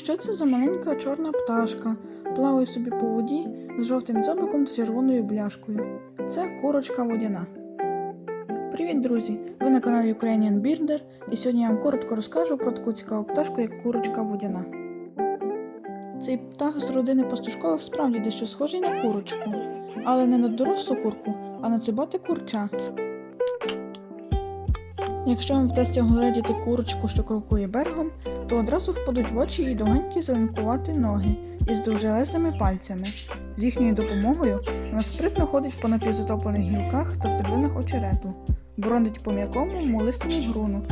Що це за маленька чорна пташка? Плаває собі по воді з жовтим дзьобиком та червоною бляшкою. Це курочка водяна. Привіт, друзі! Ви на каналі Ukrainian Birder, і сьогодні я вам коротко розкажу про таку цікаву пташку, як курочка водяна. Цей птах з родини пастушкових справді дещо схожий на курочку, але не на дорослу курку, а на цибате курча. Якщо вам вдасться гледіти курочку, що крокує берегом, то одразу впадуть в очі її довгенькі зеленкуваті ноги із довжелезними пальцями. З їхньою допомогою вона спритно ходить по напівзатоплених гілках та стеблинах очерету, боронить по м'якому мулистому груну,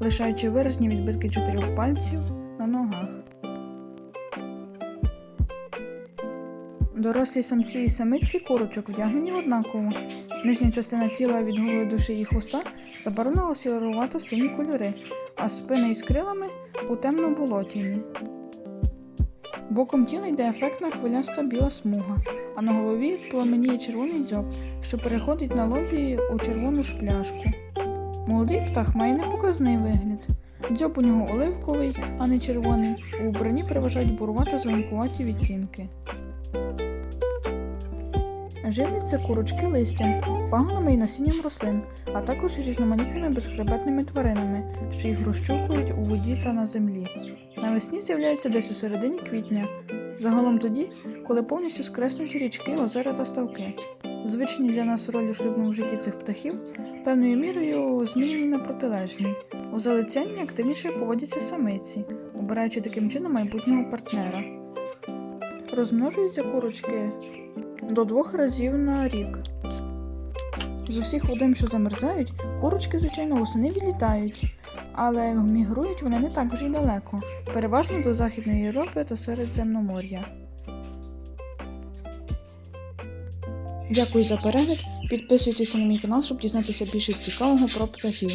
лишаючи виразні відбитки чотирьох пальців на ногах. Дорослі самці і самиці курочок вдягнені однаково. Нижня частина тіла від голови до шиї хвоста забарвлена сірувато сині кольори, а спина із крилами у темно-болотяні. Боком тіла йде ефектна хвиляста біла смуга, а на голові пламеніє червоний дзьоб, що переходить на лобі у червону шпляшку. Молодий птах має непоказний вигляд. Дзьоб у нього оливковий, а не червоний. У вбранні переважають бурувато зеленкуваті відтінки. Живляться курочки листям, пагонами і насінням рослин, а також різноманітними безхребетними тваринами, що їх розчухують у воді та на землі. Навесні з'являються десь у середині квітня, загалом тоді, коли повністю скреснуть річки, озера та ставки. Звичні для нас ролі в шлюбному житті цих птахів певною мірою змінені на протилежні. У залицянні активніше поводяться самиці, обираючи таким чином майбутнього партнера. Розмножуються курочки до двох разів на рік. З усіх водойм, що замерзають, курочки, звичайно, восени відлітають, але мігрують вони не так вже й далеко, переважно до Західної Європи та Середземномор'я. Дякую за перегляд. Підписуйтеся на мій канал, щоб дізнатися більше цікавого про птахів.